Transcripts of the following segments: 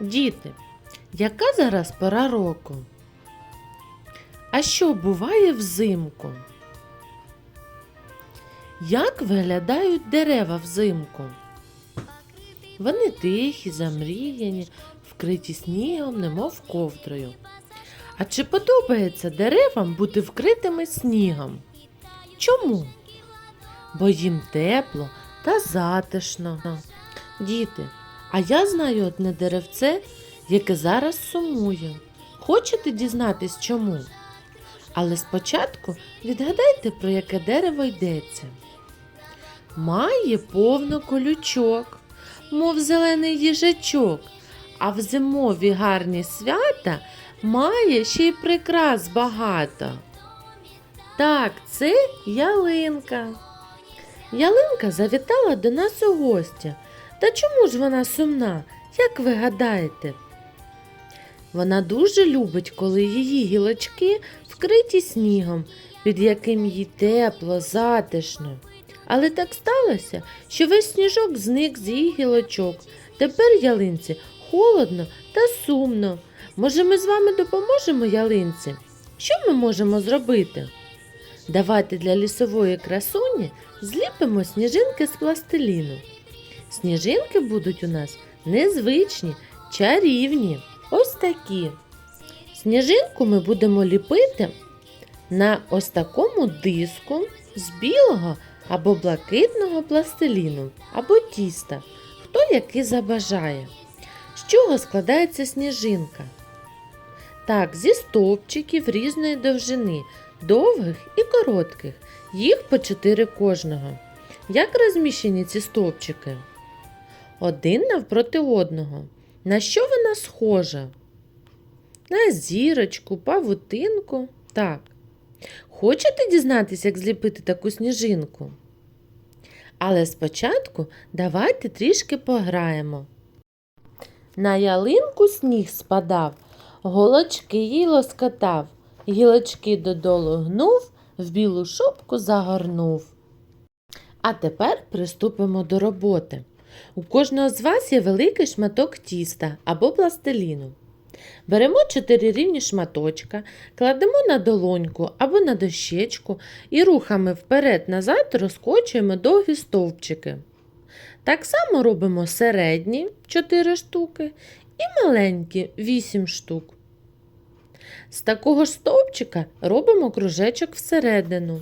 Діти, яка зараз пора року? А що буває взимку? Як виглядають дерева взимку? Вони тихі, замріяні, вкриті снігом, немов ковдрою. А чи подобається деревам бути вкритими снігом? Чому? Бо їм тепло та затишно. Діти, а я знаю одне деревце, яке зараз сумує. Хочете дізнатись чому? Але спочатку відгадайте, про яке дерево йдеться. Має повно колючок, мов зелений їжачок, а в зимові гарні свята має ще й прикрас багато. Так, це ялинка. Ялинка завітала до нас у гості. Та чому ж вона сумна? Як ви гадаєте? Вона дуже любить, коли її гілочки вкриті снігом, під яким їй тепло, затишно. Але так сталося, що весь сніжок зник з її гілочок. Тепер ялинці холодно та сумно. Може, ми з вами допоможемо ялинці? Що ми можемо зробити? Давайте для лісової красуні зліпимо сніжинки з пластиліну. Сніжинки будуть у нас незвичні, чарівні. Ось такі. Сніжинку ми будемо ліпити на ось такому диску з білого або блакитного пластиліну, або тіста, хто який забажає. З чого складається сніжинка? Так, зі стовпчиків різної довжини, довгих і коротких, їх по чотири кожного. Як розміщені ці стовпчики? Один навпроти одного. На що вона схожа? На зірочку, павутинку. Так. Хочете дізнатися, як зліпити таку сніжинку? Але спочатку давайте трішки пограємо. На ялинку сніг спадав, голочки їй лоскотав, гілочки додолу гнув, в білу шубку загорнув. А тепер приступимо до роботи. У кожного з вас є великий шматок тіста або пластиліну. Беремо чотири рівні шматочка, кладемо на долоньку або на дощечку і рухами вперед-назад розкочуємо довгі стовпчики. Так само робимо середні 4 штуки і маленькі 8 штук. З такого ж стовпчика робимо кружечок всередину.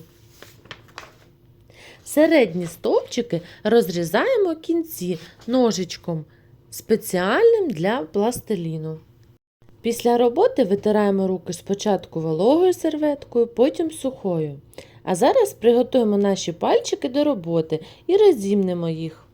Середні стовпчики розрізаємо кінці ножичком спеціальним для пластиліну. Після роботи витираємо руки спочатку вологою серветкою, потім сухою. А зараз приготуємо наші пальчики до роботи і розімнемо їх.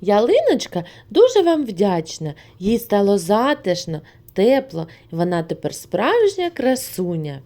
Ялиночка дуже вам вдячна. Їй стало затишно, тепло, вона тепер справжня красуня.